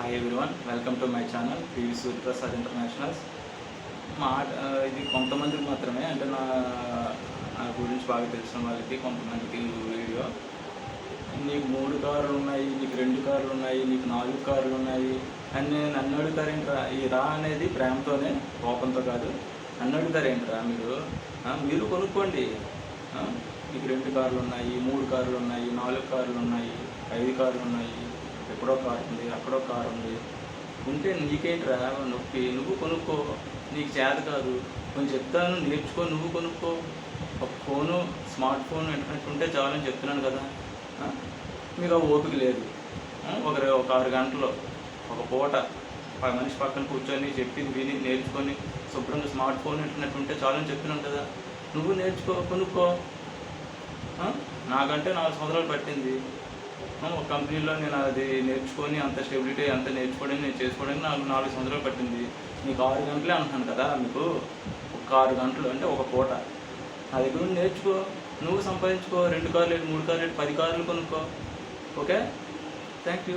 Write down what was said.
Hi everyone welcome to my channel P V Suryaprasad internationals మా ఇది కొంతమందికి మాత్రమే అంటే నా నా గురించి బాగా తెలిసిన వాళ్ళకి కొంతమందికి వీడియో. నీకు మూడు కార్లు ఉన్నాయి నీకు రెండు కార్లు ఉన్నాయి నీకు నాలుగు కార్లు ఉన్నాయి. అని నేను నన్ను అడుగుతారేంట్రా ఈ రా అనేది ప్రేమతోనే కోపంతో కాదు. నన్ను అడుగుతారేంట్రా మీరు? మీరు కొనుక్కోండి. మీకు రెండు కార్లు ఉన్నాయి మూడు కార్లు ఉన్నాయి నాలుగు కార్లు ఉన్నాయి ఐదు కార్లు ఉన్నాయి. ఎక్కడో కారు ఉంది అక్కడో కారు ఉంది. ఉంటే నీకేంట్రా నొప్పి నువ్వు కొనుక్కో. నీకు చేత కాదు. కొంచెం చెప్తాను నేర్చుకో నువ్వు కొనుక్కో. ఒక ఫోను స్మార్ట్ ఫోన్ ఇంటర్నెట్ ఉంటే చాలని చెప్తున్నాను కదా. మీకు ఆ ఓపిక లేదు. ఒక ఒక ఆరు గంటలో ఒక పూట పది మనిషి పక్కన కూర్చొని చెప్పింది విని నేర్చుకొని శుభ్రంగా స్మార్ట్ ఫోన్ ఇంటర్నెట్ ఉంటే చాలని చెప్తున్నాను కదా. నువ్వు నేర్చుకో కొనుక్కో. నాకంటే నాలుగు సంవత్సరాలు పట్టింది. కంపెనీలో నేను అది నేర్చుకొని అంత స్టెబిలిటీ అంత నేర్చుకోవడానికి నేను చేసుకోవడానికి నాకు నాలుగు సంవత్సరాలు పట్టింది. మీకు ఆరు గంటలే అంటున్నాను కదా మీకు? ఒక ఆరు గంటలు అంటే ఒక పూట. అది నువ్వు నేర్చుకో. నువ్వు సంపాదించుకో. రెండు కార్లు మూడు కార్లు పది కార్లు కొనుక్కో. ఓకే? Thank you